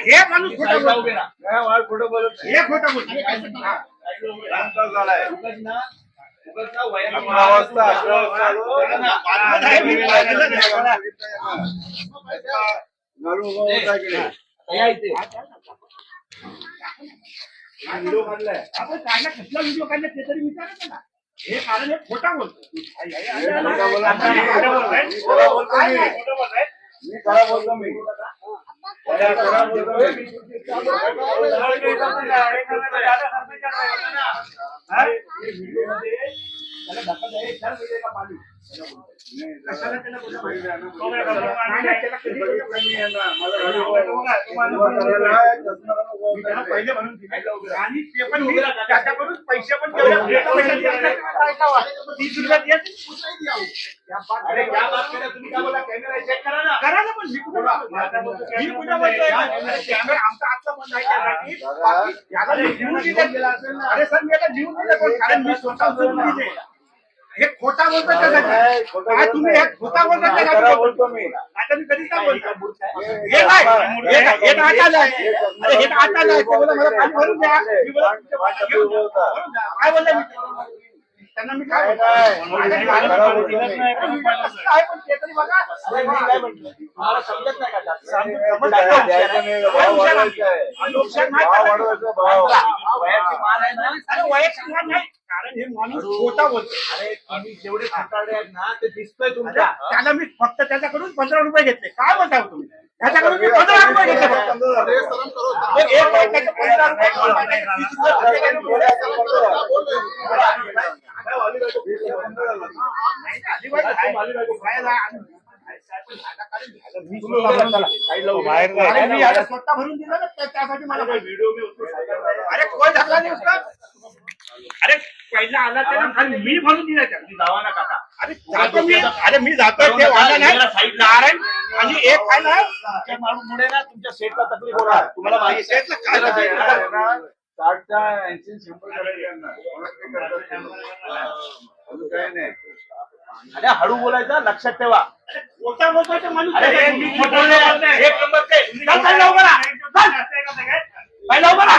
हे माणूस खोटं बोलतो. हे खोटं बोलतो व्हिडिओ काढलाय आपण काय कसला व्हिडिओ काढला ते तरी विचारा त्याला हे कारण हे खोटा बोलतो मी. खरा बोलतो मी. खरा खरा बोलतो मी. आणि ते पण मी त्याच्याकडून पैसे पण अरे या बातमीला तुम्ही काय बोला कॅमेरा चेक करा ना. करा ना पण मी कुठं बोलतोय? मी कुठं बोलतोय? अरे कॅमेरा आमचा आजचा बंद आहे त्यासाठी. बाकी याला मी लिहून दिलं. अरे सर मी याला लिहून दिलं पण कारण मी स्वतः. हे खोटा बोलतो त्यासाठी काय तुम्ही हे खोटा बोलतो नाही, त्यासाठी बोलतो. मी आता मी कधीच नाही बोलतो. हे- हे काय? हे काय? हे तर आटाला आहे. अरे हे तर आटाला आहे. ते बोलला मला पाणी भरून द्या. मी बोलला, तुमच्या पाण्यात घेऊन जा. भरून द्या. काय बोलला मी? त्यांना मी काय बोलतो? माझ्या घराला बोलतो मी. काय पण ते तरी बघा. अरे मी काय म्हटलं तुम्हाला समजत नाही का जास्त? समजत काय नाही. द्यायचं नाही, भाव वाढवायचा आहे. लोकशाही नाही भाव करायची. वाढवायचा भाव वयाची मान आहे ना अरे वैयक्तिक मान नाही हे माणूस खोटा बोलतो अरे तुम्ही जेवढे खोटारडे आहेत ना ते दिसतोय तुमच्या त्याला मी फक्त त्याच्याकडून पंधरा रुपये घेतले काय बोलता तुम्ही त्याच्याकडून मी पंधरा रुपये घेतले फक्त. मग एक वर्षाचे पंधरा रुपये तीस नाही, झालं? मी स्वतः- अरे मी याला स्वतः भरून दिलं ना त्या- त्यासाठी मला अरे कोण ढकला नाही उसका अरे पहिला आला त्याला खाली मी भरून दिलं त्याला जावा ना काका. अरे जातो मी. अरे मी जातोय ते वाला नाही. नारायण आणि एक काय ना तुमच्या ना तुमच्या सेटला तकलीफ होणार. तुम्हाला माहिती आहे. काय करायचं? साठच्या ऐंशी शंभर नाही करतात त्यांना. अजून काही नाही. अरे हळू बोलायचं लक्षात ठेवा. खोटा बोलतोय माणूस हे. एक नंबर ते चल, चल, लवकर आ. चल. बाई, लवकर आ.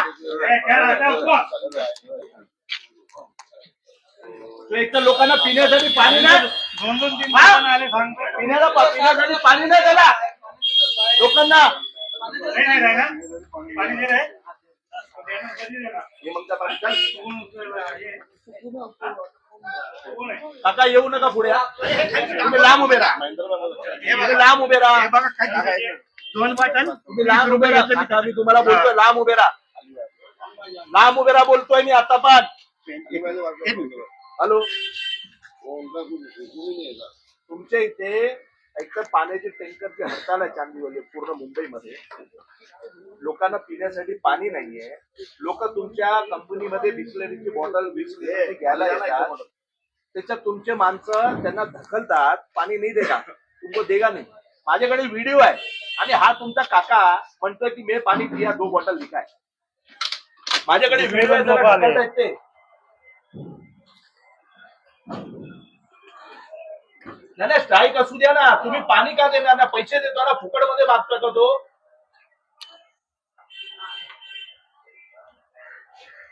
तू एक तर लोकांना पिण्यासाठी पाणी नाही दोन दोन तीन हा? आले सांगतो पिण्याला पा- पिण्यासाठी पाणी नाही त्याला लोकांना नाही नाही नाही ना पाणी दे रे देणं कधी देणार? हे मग त्या पाणी- चल. कोण आहे? काका येऊ नका पुढे हा. तुम्ही लांब उभे राहा तुम्ही लांब उभे राहा बघा काय दिलं. दोन बॉटल तुम्ही लांब उभे राहा काका, मी तुम्हाला बोलतोय लांब उभे राहा लांब उभे राहा बोलतोय मी आता पण हॅलो तुमच्या इथे एकतर पाण्याची टँकरची हडताल आहे चांदीवाली पूर्ण मुंबईमध्ये लोकांना पिण्यासाठी पाणी नाहीये. लोक तुमच्या कंपनीमध्ये बिस्लरीची बॉटल वीस लिटरची घ्यायला येतात. त्याच्यात तुमचे माणसं त्यांना ढकलतात पाणी नाही देगा तुमको देगा नाही. माझ्याकडे व्हिडिओ आहे. आणि हा तुमचा काका म्हणतोय की मी पाणी पिया दो बॉटल विकाय. माझ्याकडे व्हिडिओ आहे जरा ढकलतायत ते नाही नाही स्ट्राईक असू द्या ना. तुम्ही पाणी का देणार ना? पैसे देतो ना फुकटमध्ये मागतो का तो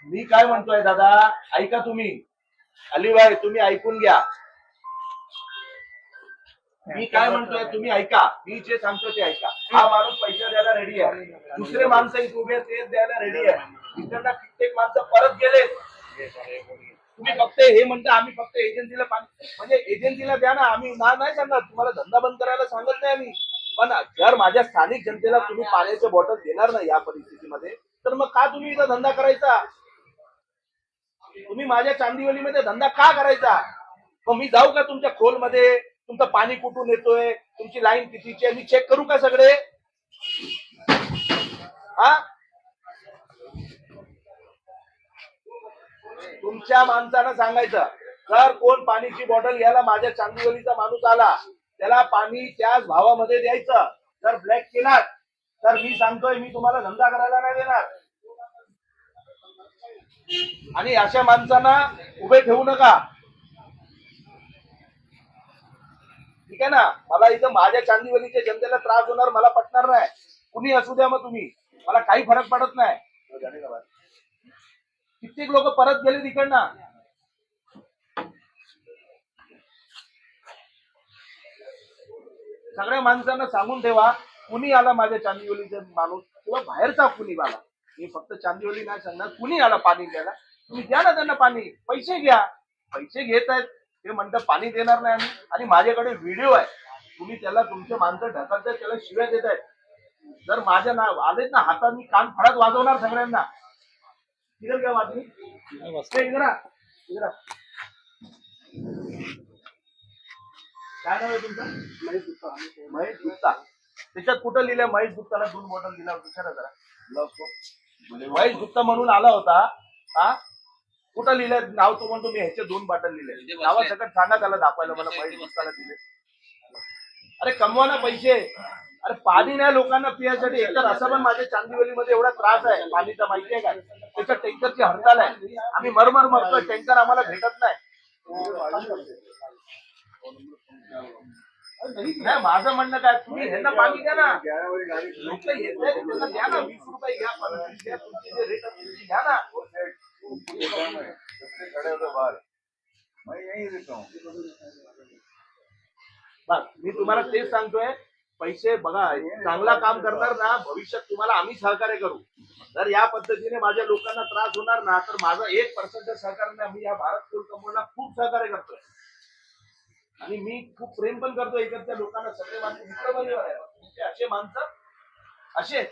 मी काय म्हणतोय दादा? ऐका तुम्ही. अलीबाई तुम्ही ऐकून घ्या. मी काय म्हणतोय तुम्ही ऐका. मी जे सांगतो ते ऐका. हा माणूस पैसे द्यायला रेडी आहे. दुसरे माणसं उभे ते द्यायला रेडी आहे. इतरांना कित्येक माणसं परत गेले तुम्ही फक्त हे म्हणता आम्ही फक्त एजन्सीला पाणी म्हणजे एजन्सीला द्या ना आम्ही ना नाही सांगणार तुम्हाला धंदा बंद करायला सांगत नाही आम्ही. पण जर माझ्या स्थानिक जनतेला तुम्ही पाण्याचे बॉटल देणार नाही या परिस्थितीमध्ये तर मग का तुम्ही इथं धंदा करायचा? तुम्ही माझ्या चांदिवलीमध्ये धंदा का करायचा? मग मी जाऊ का तुमच्या खोलमध्ये? तुमचं पाणी कुठून येतोय? तुमची लाईन कितीची आहे? मी चेक करू का सगळे? हा? तुमच्या माणसानं सांगायचं जर कोण पाणीची बॉटल घ्यायला माझ्या चांदीवलीचा माणूस आला? त्याला पाणी त्याच भावामध्ये द्यायचं. जर ब्लॅक केलात तर मी सांगतोय मी तुम्हाला धंदा करायला नाही देणार. आणि अशा माणसांना उभे ठेवू नका. ठीक आहे ना? मला इथं माझ्या चांदीवलीच्या जनतेला त्रास होणार मला पटणार नाही. कुणी असू द्या मग तुम्ही. मला काही फरक पडत नाही. कित्येक लोक परत गेले तिकडनं सगळ्या माणसांना सांगून ठेवा कुणी आला माझ्या चांदिवलीचा माणूस किंवा बाहेरचा कुणी आला मी फक्त चांदिवली नाही सांगणार कुणी आला पाणी द्यायला तुम्ही द्या ना त्यांना पाणी पैसे घ्या. पैसे घेत आहेत ते म्हणतात पाणी देणार नाही आम्ही. आणि माझ्याकडे व्हिडिओ आहे. तुम्ही त्याला तुमचे माणसं ढकलताय त्याला शिव्या देत आहेत. जर माझ्या ना आलेत ना हातात मी कान फडात वाजवणार सगळ्यांना. हे इकडे आ. इकडे. आ. काय नाव आहे तुमचं? महेश गुप्ता. महेश गुप्ता. त्याच्यात कुठं लिहिलंय महेश गुप्ताला दोन बॉटल दिला होता? विचारा जरा. महेश गुप्ता म्हणून आला होता. हा? कुठं लिहिलंय? नाव तो म्हणतो मी ह्याचे दोन बॉटल लिहिले. नावासकट सांगा त्याला दाखवायला मला महेश गुप्ताला दिले. अरे कमवा ना पैसे. पाणी नाही लोकांना पिण्यासाठी एकतर असं पण माझ्या चांदीवलीमध्ये एवढा त्रास आहे. पाणीचा माहिती आहे का? त्याच्या टँकरची हडताल आहे. आम्ही मरमर मरतो टँकर आम्हाला भेटत नाही. नाही माझं म्हणणं काय तुम्ही ह्यांना पाणी द्या ना. लोक येत नाही त्यांना द्या ना वीस रुपये घ्या पंचवीस घ्या जे रेट घ्या ना. मी तुम्हाला तेच सांगतोय पैसे बघा चांगला काम करणार ना भविष्यात तुम्हाला आम्ही सहकार्य करू. जर या पद्धतीने माझ्या लोकांना त्रास होणार ना तर माझा एक पर्सेंट सहकार्याने आम्ही या भारत कोल कंपनीला खूप सहकार्य करतोय. आणि मी खूप प्रेम पण करतो इकडच्या लोकांना सगळे माझे मित्र परिवार आहे. तुमचे असे माणसं असे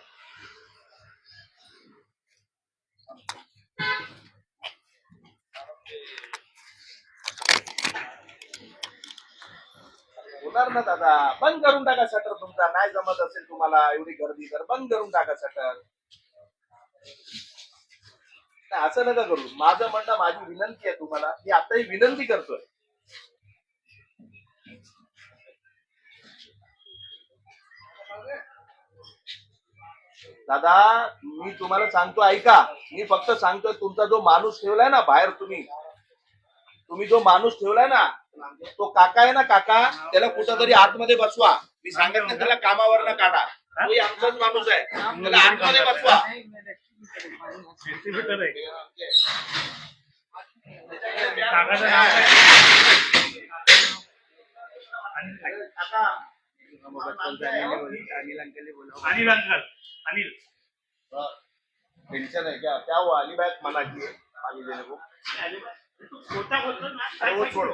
होणार ना दादा? बंद करून टाका शटर तुमचा. नाही जमत असेल तुम्हाला एवढी गर्दी तर बंद करून टाका शटर नाही असं नका करू. माझं म्हणणं माझी विनंती आहे तुम्हाला. मी आताही विनंती करतोय. दादा मी तुम्हाला सांगतो ऐका. मी फक्त सांगतोय तुमचा जो माणूस ठेवलाय ना बाहेर तुम्ही तुम्ही जो माणूस ठेवलाय ना तो काका आहे ना काका त्याला कुठंतरी आतमध्ये बसवा. मी सांगत नाही त्याला कामावर ना काढा तोही आमचाच माणूस आहे. त्याला आतमध्ये बसवा. अनिल अंकल. अनिल. टेंशन है क्या क्या हुआ अली भाई मना किए पानी देने को वो छोड़ो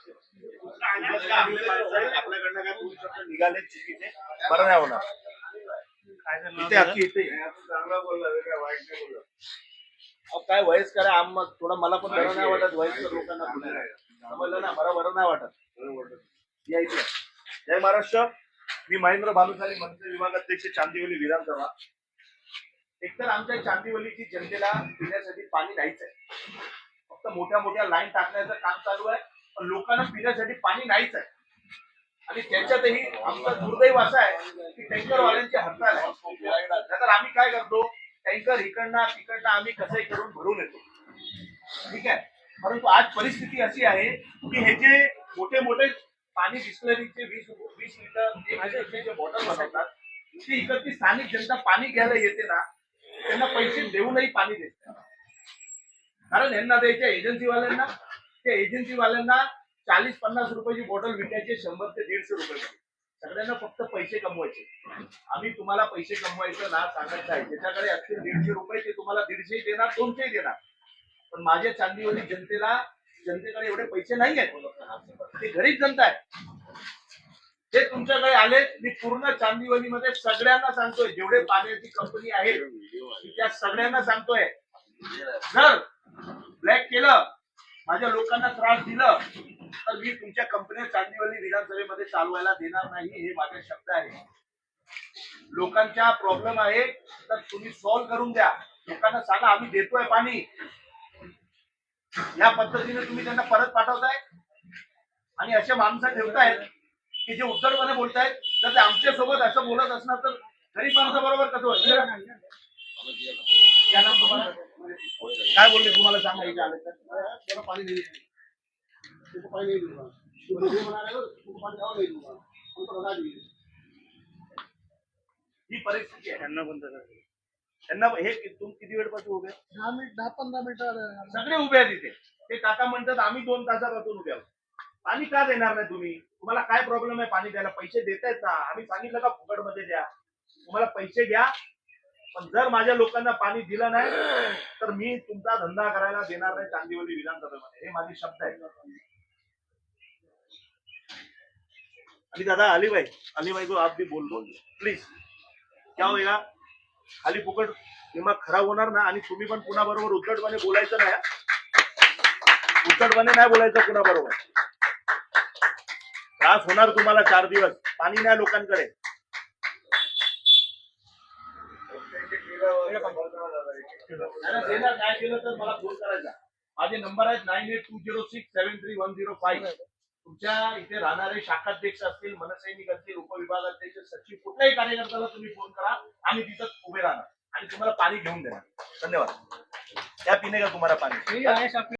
आपल्याकडनं काय निघाले चुकीचे बरं नाही होणार इथे अख्खी इथे. चांगला बोलला काय वाईट नाही बोलला काय वयस्कर आम थोडं मला पण बरं नाही वाटत वयस्कर लोकांना समजलं ना मला बरं नाही वाटत या इथे जय महाराष्ट्र मी महेंद्र भानुसाली मंत्री विभाग अध्यक्ष चांदिवली विधानसभा एकतर आमच्या चांदिवलीची जनतेला पिण्यासाठी पाणी नाहीच आहे फक्त मोठ्या मोठ्या लाईन टाकण्याचं काम चालू आहे लोकांना पिण्यासाठी पाणी नाहीच आहे. आणि त्याच्यातही आमचा दुर्दैव असा आहे की टँकरवाल्यांची हरताल आहे. तर आम्ही काय करतो? टँकर इकडनं तिकडनं आम्ही कसंही करून भरून येतो. ठीक आहे? परंतु आज परिस्थिती अशी आहे की हे जे मोठे मोठे पाणी बिस्लरीचे वीस वीस लिटर एक जे बॉटल बनवतात ती इकडची स्थानिक जनता पाणी घ्यायला येते ना त्यांना पैसे देऊनही पाणी देत. कारण यांना द्यायच्या एजन्सीवाल्यांना त्या एजन्सीवाल्यांना चाळीस पन्नास रुपयाची बॉटल विकायची शंभर ते दीडशे रुपये सगळ्यांना फक्त पैसे कमवायचे. आम्ही तुम्हाला पैसे कमवायचं ना सांगायचं आहे. ज्याच्याकडे अगदी दीडशे रुपये ते तुम्हाला दीडशेही देणार दोनशेही देणार. पण माझ्या चांदीवली जनतेला जनतेकडे एवढे पैसे नाही आहेत. ते घरीच जनता आहे. जे तुमच्याकडे आले मी पूर्ण चांदीवलीमध्ये सगळ्यांना सांगतोय. जेवढे पाण्याची कंपनी आहे त्या सगळ्यांना सांगतोय. जर ब्लॅक केलं माझ्या लोकांना त्रास दिला तर मी तुमच्या कंपनी चांदीवली विधानसभेमध्ये चालवायला देणार नाही हे माझे शब्द आहे लोकांच्या प्रॉब्लेम आहे तर तुम्ही सॉल्व्ह करून द्या. लोकांना सांगा आम्ही देतोय पाणी. या पद्धतीने तुम्ही त्यांना परत पाठवताय? आणि असे माणसं ठेवतायत की जे उत्तरपणे बोलतायत तर ते आमच्यासोबत असं बोलत असणार तर गरीब माणसाबरोबर कसं होईल? त्याला तुम्हाला- काय बोलले तुम्हाला सांगा इथे आले तर? त्याला पाणी नाही नहीं रहे हो ही परिस्थिती आहे. त्यांना पण तसं त्यांना हे कि- तुम किती वेळपासून उभे आहेत? दहा मिनिट दहा पंधरा मिनिटं सगळे उभे आहेत इथे. ते काका म्हणतात आम्ही दोन तासापासून उभे आहोत. पाणी का देणार नाही तुम्ही? तुम्हाला काय प्रॉब्लेम आहे? पाणी द्यायला पैसे देतायत ना. आम्ही सांगितलं का फुकटमध्ये द्या? तुम्हाला पैसे घ्या पण जर माझ्या लोकांना पाणी दिलं नाही तर मी तुमचा धंदा करायला देणार नाही चांदीवली विधानसभेमध्ये. हे माझे शब्द आहेत आणि दादा अलीबाई अलीबाई को आप भी बोल बोल. प्लीज क्या होएगा खाली फुकट दिमाग खराब होणार ना आणि तुम्ही पण पुन्हा बरोबर उद्धटपणे बोलायचं नाही हा. उद्धटपणे नाही बोलायचं पुन्हा बरोबर त्रास होणार तुम्हाला चार दिवस. पाणी नाही लोकांकडे. आणि देणार काय केलं तर मला फोन करायचा माझे नंबर आहेत nine eight two zero six seven three one zero five तुमच्या इथे राहणारे शाखाध्यक्ष असतील मनसैनिक असतील उपविभागाध्यक्ष सचिव कुठल्याही कार्यकर्त्याला तुम्ही फोन करा आम्ही तिथं उभे राहणार. आणि तुम्हाला पाणी घेऊन देणार. धन्यवाद. त्या पिणे. का तुम्हाला पाणी